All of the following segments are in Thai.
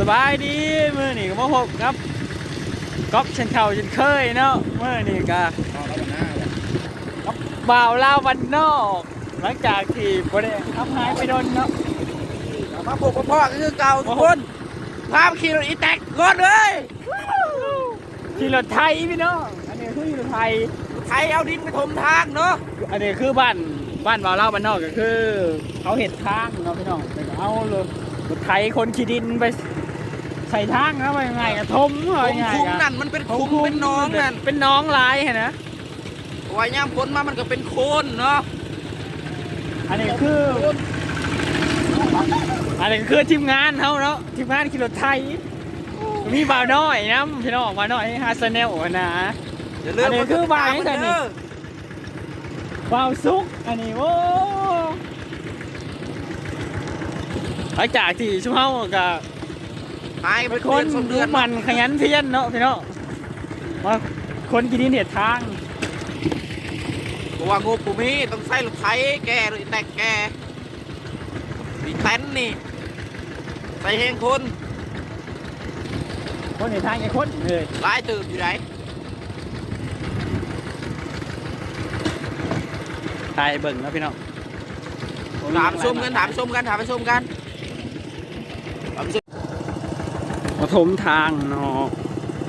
สบายดีมื่อนี่ก็มาพบครับก๊อฟเช่นเข่าเช่นเคยเนาะมื่อนี่ก็บ่าวลาววันนอก หลังจากที่บริทำหายไปโดนเนาะมาปลูกพ่อก็คือเก่าทุกคนพาไปขี่รถอีแตกรถเลยขี่รถไทยพี่น้องอันนี้คือขี่รถไทยไทยเอาดินไปถมทางเนาะอันนี้คือบ้านบ้านบ่าวลาววันนอกก็คือ เขาเห็ดทางเนาะพี่น้องแต่ก็เอารถรถไทยคนขี่ดินไป ใส่ทางนะว่ายังไงกระทมว่ายังไงคุ้มอะนั่นมันเป็นคุ้มเป็นน้องนั่นเป็นน้องลายเห็นนะวายย่ามพ้นมามันก็เป็นโคนเนาะอันนี้คือ อันนี้คือทีมงานเขาเนาะทีมงานขี่รถไทย มีบ่าวน้อยนะพี่น้องบ่าวน้อยฮาสเนลนะอย่าลืมอันนี้คือวายให้ใส่นี่เด้อบ่าวซุกอันนี้โอ้หลังจากที่ชุ่มเฮากับ หายไปเป็นคคนนสองดูเดือนมันขยันเพียรเนาะพี่น้องว่าคนกินดินเหตุทางเพราะว่างบปูมีต้องใส่รถไถแกรถอีแตกแกมีเต็นท์นี่ใส่แหงคนคนเหตุทางไอ้คนเลยหลายตื่นอยู่ไหนตายเบิ่งเนาะพี่น้องถามชมกันถามชมกันถามไปชมกันถามไปชม มาถมทางเนาะ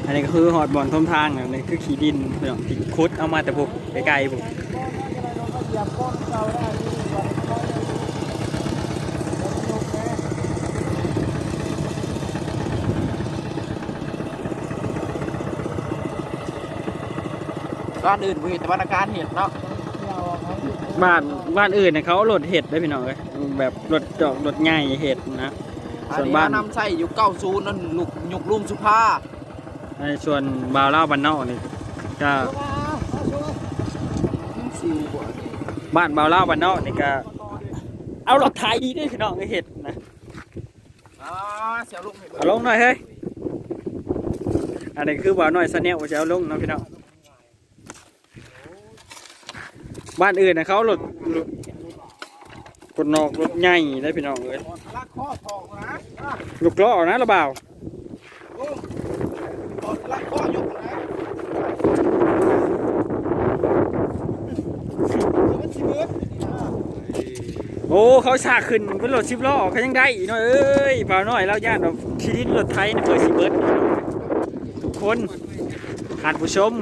อันนี้ก็คือหอดบอลถมทางอันนี้คือขี่ดินพี่น้องที่คุดเอามาแต่พวกไกลๆพวกร้านอื่นมีแต่ว่าอาการเห็นเนาะบ้านบ้านอื่นเนี่ยเขารถเห็ดได้พี่น้องเลยแบบรถจอกรถใหญ่เห็ดนะอัน ส่วนนี้บ้านนำใส่อยู่เก้าศูนย์นั่นลูกยุกลุงสุภาในส่วนบาวเล่าวบ้านนอกนี่ก็สี่กว่าบ้านบาวเล่าวบ้านนอกนี่ก็เอารถไถด้วยพี่น้องเห็ดนะอ่าเสียวลุงเอาลงหน่อยเฮ้ยอันนี้คือบ่าวน้อยสแนลจะเอาลงเนาะพี่น้องบ้านอื่นนะเขารถรถรถนอกรถใหญ่ได้พี่น้องเลย ลากข้อทองนะอะลูกล้อนะระบ่าวลุงลากข้อยกนะมันสิเบิดโอ้เขาฉากขึ้นเป็นรถสิบล้อเขายังได้อีกหน่อยเอ้ยบ่าน้อยเราย่านเราทีดินรถไทยนี่เปิดสิเบิร์ดทุกคนท่านผู้ชม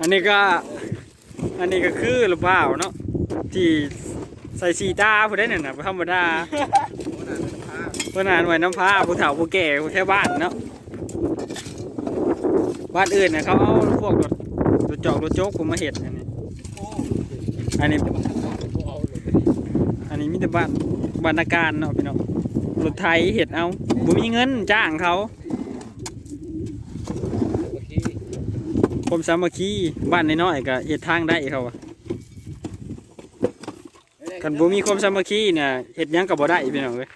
อันนี้ก็ อันนี้ก็คือหรือเปล่าเนาะที่ใส่สีตาผู้ได้เนี่ยนะธรรมดา พื่อนอ่านไว้น้ำผ้าผู้เฒ่าผู้แก่ผู้แค่บ้านเนาะบ้านอื่นเนี่ยเขาเอาพวกรถรถจอกรถโจ๊กผมมาเห็ดอันนี้อันนี้อันนี้มีแต่บ้านบรรณาการเนาะพี่น้องรถไทยเห็ดเอาบ่มีเงินจ้างเขาผมสามัคคีบ้านน้อยๆก็เห็ดทางได้เขาอะกันบ่มีความสามัคคีเนี่ยเห็ดยังก็บ่ได้พี่น้องเอ้ย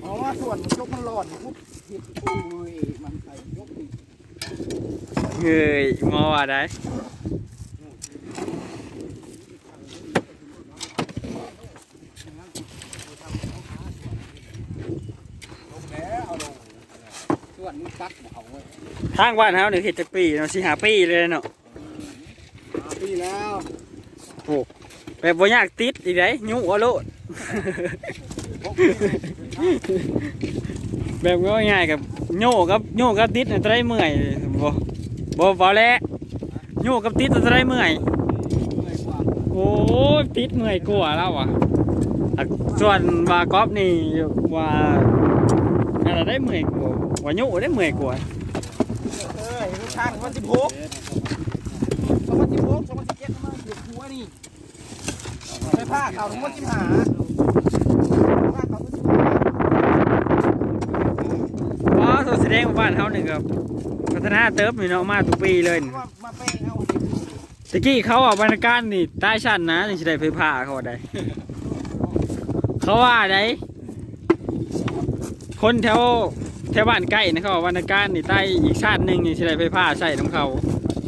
เพราะว่า ส่วนยกมันหลอดปุ๊บผิดโอ้ยมันใส่ยกนี่เฮ้ยมอว่าได้ส่วนมันปักเอาไว้ทางบ้านเฮานี่เห็ดจักปีเนาะสิหาปีเลยเนาะปีแล้วแบบบ่อยากติดอีกได้ยุ่งเอาโลด แบบง่ายๆกับโยกับโยกับติดจะได้เมื่อยบ่บ่บ่แล้วโยกับติดจะได้เมื่อยโอ้ติดเมื่อยกว่าแล้วอะส่วนว่ากอล์ฟนี่ว่าอะไรได้เมื่อยกว่าว่าโยได้เมื่อยกว่าเอ้ยลูกชายมันสิบหกสองพันสิบหกสองพันสิบเจ็ดมาหยุดหัวนี่ไปผ้าเขาทั้งหมดสิบหาผ้าเขาทั้งหมดสิบห้า อ๋อ ตัวแสดงว่าบ้านเฮานี่ก็พัฒนาเติบนี่เนาะมาทุกปีเลยนี่ว่ามาเป้งเอาตะกี้เขาอะบรรณาการนี่ใต้ชั้นนะถึงจะได้ไฟผ้าเขาว่าได้ เขาว่าได้คนแถวแถวบ้านใกล้นะเขาว่าบรรณาการนี่ใต้อีกชาติหนึ่งนี่จะได้ไฟผ้าใส่ของเขา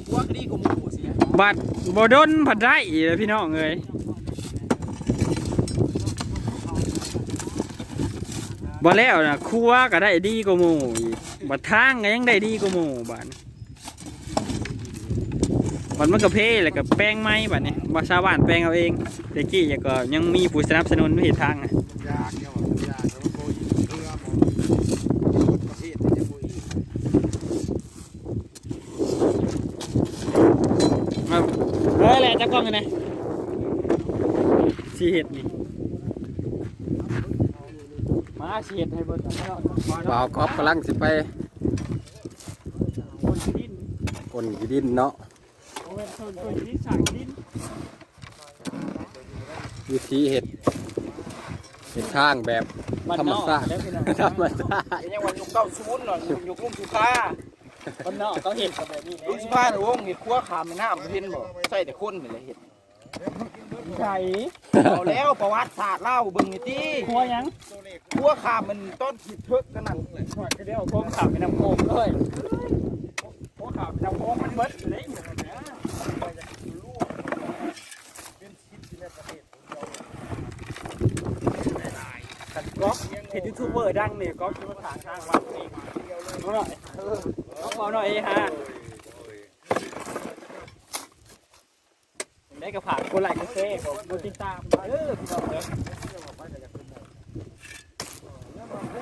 หัวคดีของหมูเสียบัดบ่ดนผัดได้เลยพี่น้องเอ้ย บ่แล้วนะครัวก็ได้ดีกว่าหมู่อีกบัดทางก็ยังได้ดีกว่าหมู่บัดบัดมันก็เพแล้วก็แป้งไม้บัดนี้บ่ชาวบ้านแป้งเอาเองแต่กี้ยังก็ยังมีผู้สนับสนุนเฮ็ดทางอะยากเนี่ยว่ายากแล้วมันโกยเรือหมดประเทที่จะโกยมาเอ้ยแหละจะกล้องกันนะสิเฮ็ดนี่ มาสิเฮ็ดให้เบิ่งกันเนาะบ่าวกอบกำลังสิไปคนดินก้นขี้ดินเนาะโอ้ยคนคนดินสร้างดินวิธีเห็ดเห็ดทางแบบบ้นธรรมนอกชาติแล้วพี่น้องธรรมชาติยังวันยุคเก้าศูนย์หน่อยยุคลุงสุขาบ้านนอกเขาเห็นกันแบบนี้ลุงสุภาเนี่ยวงเห็ดขั้วขามในน้ำเห็นบ่ใส่แต่คนนี่แหละเห็ดไก่เอาแล้วประวัติศาสตร์เล่าเบิ่งนี่ติครัวยัง ขั้วขามมันต้นผิดทึกกันนั่นหอดก็เดียวโค้งขับไปน้ำโค้งเลยโค้งขับไปน้ำโค้งมันเบิดอยู่เลยอยู่นะก๊อกเห็นยูทูบเบอร์ดังนี่ก๊อกคิดว่าทางทางวัดนี่เอาหน่อยเออเอาหน่อยฮะได้กระผากคนไหลกระเซ่กดติดตามเออพี่น้องเด้อ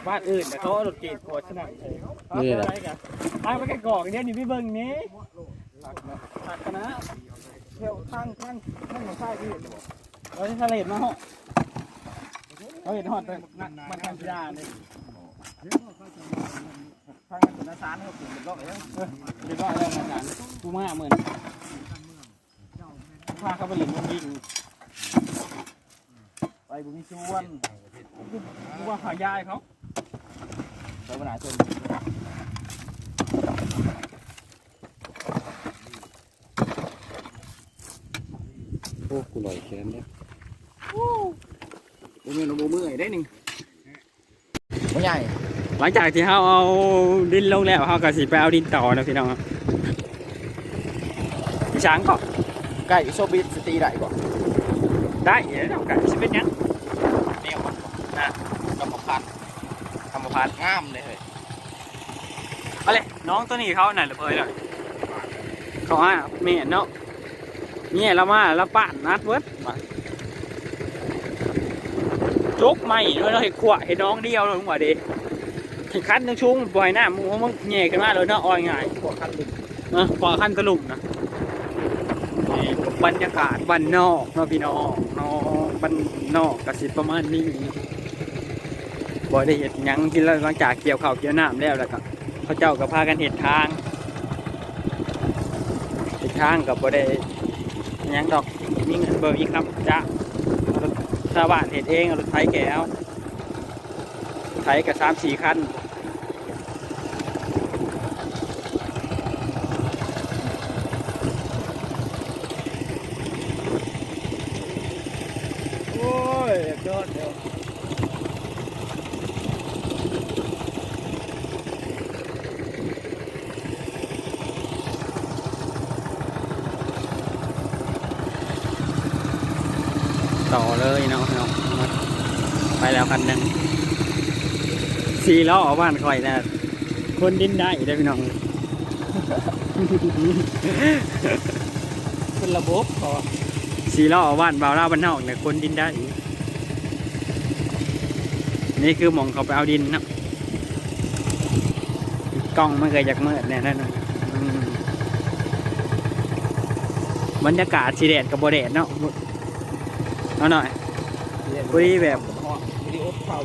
บ้านอื่นแต่เขาเอารถเกตโคตรสนั่นเลยนี่แหละไปไปกันกอกเนี่ยนี่พี่เบิ้งนี้ผักคณะเที่ยวข้างข้างข้างของใต้ที่เห็นบ่เราจะทะเลมาเหรอเราเห็นหอดแต่มันทำยาเนี่ยข้างนั้นเป็นอาสารเขาเปลูกเป็นรอกแล้วเดี๋ยวก็อะไรมาจานกูมาเหมือนพาเขาไปหลินวงยิงไปบุญชวนกูว่าขายายเขา ไปปัญหาชนโอ้กูลอยแขนเนี่ยบุญเงินบุญมือได้หนึ่งบุญใหญ่หลังจากที่เขาเอาดินลงแล้วเขาก็สิไปเอาดินต่อนะพี่น้องครับพี่ช้างก็ไก่โซบิสสตีได้บ่ได้แล้วกันสิเป็นหยังเนี่ยมันนะกรรมพัน กรรมพันธ์งามเลยเฮ้ยเอาเลยน้องตัวนี้เขาไหนละเพยเลยเขาให้เมียเนาะเนี่ยเรามาแล้วป้านนัดเวิร์ดมาจุกไม่ด้วยเราเห็ดขวเห็ดน้องเดียวเลยมึงว่าดีเห็ดคันทั้งชุงปล่อยหน้ามึงมึงแง่ขึ้นมาเลยเนาะอ่อยง่ายพวกคันดึงเนาะพอขั้นตะลุ่มนะนี่บรรยากาศบ้านนอกเนาะพี่น้องเนาะบ้านนอกกสิประมาณนี้ บ่ได้เห็ดยังที่เราหลังจากเกี่ยวข้าวเกี่ยวน้ำแล้วแล้วก็เขาเจ้าก็พากันเห็ดทางเห็ดทางกับบ่ได้ยังดอกมีเงินเบอร์อีกครับจ้ะเอาชาวบ้านเห็ดเองเอารถไถแก้วไถกับสามสี่คัน โอ้ยยอดเดียว ต่อเลยเนาะเนาะไปแล้วคันหนึ่งสี่ล้อบ้านคอยนะคนดินได้ได้พี่น้องเป็นระบบพอสี่ล้อบ้านบ่าวเล่าบ้านนอกเนี่ยคนดินได้นี่คือมองเขาไปเอาดินนะกล้องไมันเคยจากเมื่อเนี่ยนั่นบรรยากาศสีแดดกับโบแดดเนาะ เอาหน่อยพอดีแบบวิดีโอเข่า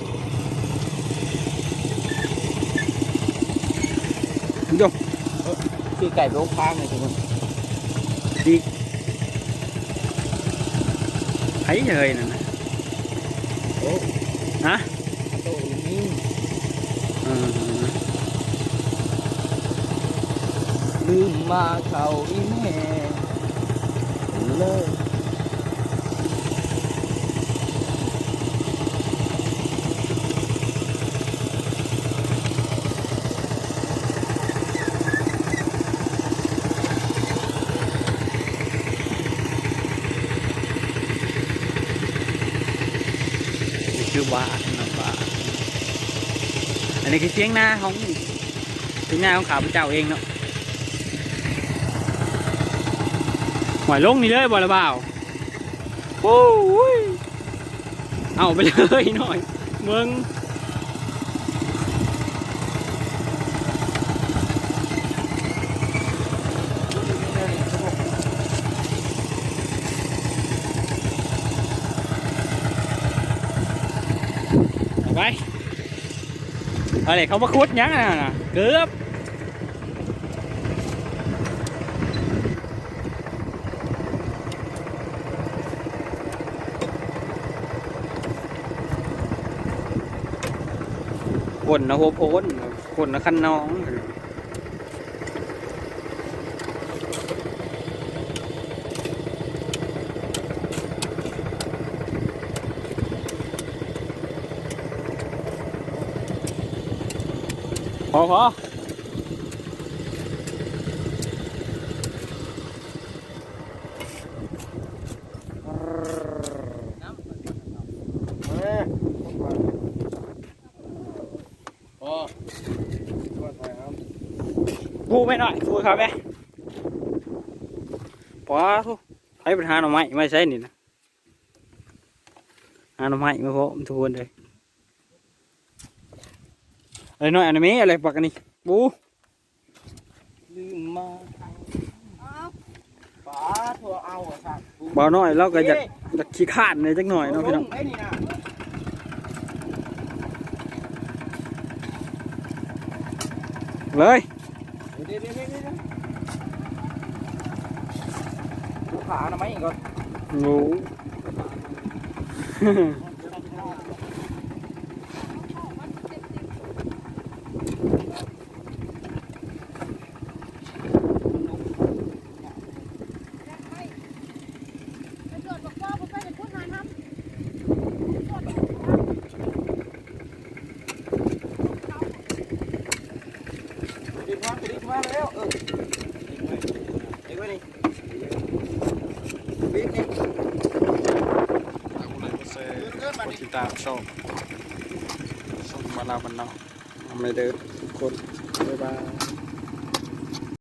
โยกคือไก่โลกค้างเลยทุกคนดีไผ่เลยนั่นนะโอ้ฮะโตนี่อืมลืมมาเขาอีแม่เลย บาทน้องบาทอันนี้คือเสียงหน้าของเสียงหน้าของขาพเจ้าเองเนาะหอยลงนี่เลยบ่ละบ่าวโอ้ยเอาไปเลยหน่อยมึงเอาไป อะไรเขามาคุดยังอะนะเกือบคนนะโหโพอพอพูไม่หน่อยพูครับแม่พอทุกให้ปัญหาหน่อไม้ไม่ใช่นี่นะหาหน่อไม้มาพอทุกคนเลย อะไรหน่อยอันนี้อะไรปักอันนี้บูลืมมาป้าทัวเอาอะสัตว์บ่าวน้อยเราก็อยากอยากขี้ขาดเลยจักหน่อยเนาะพี่น้องไอ้นี่นะเลยเดี๋ยวเดี๋ยวเดี๋ยวเดี๋ยวดูขาหน่อยไหมอีกก่อนบูไปตรวจบอกว่าผมไปเป็นผู้ทานครับ ดึงมาดึงมา แล้วเออดึงไว้นี่บิ๊กนี่ทางคนไหนก็เซ่กดติดตามช่องส่งมาลาบันเนาะไม่เดินคนบ๊ายบาย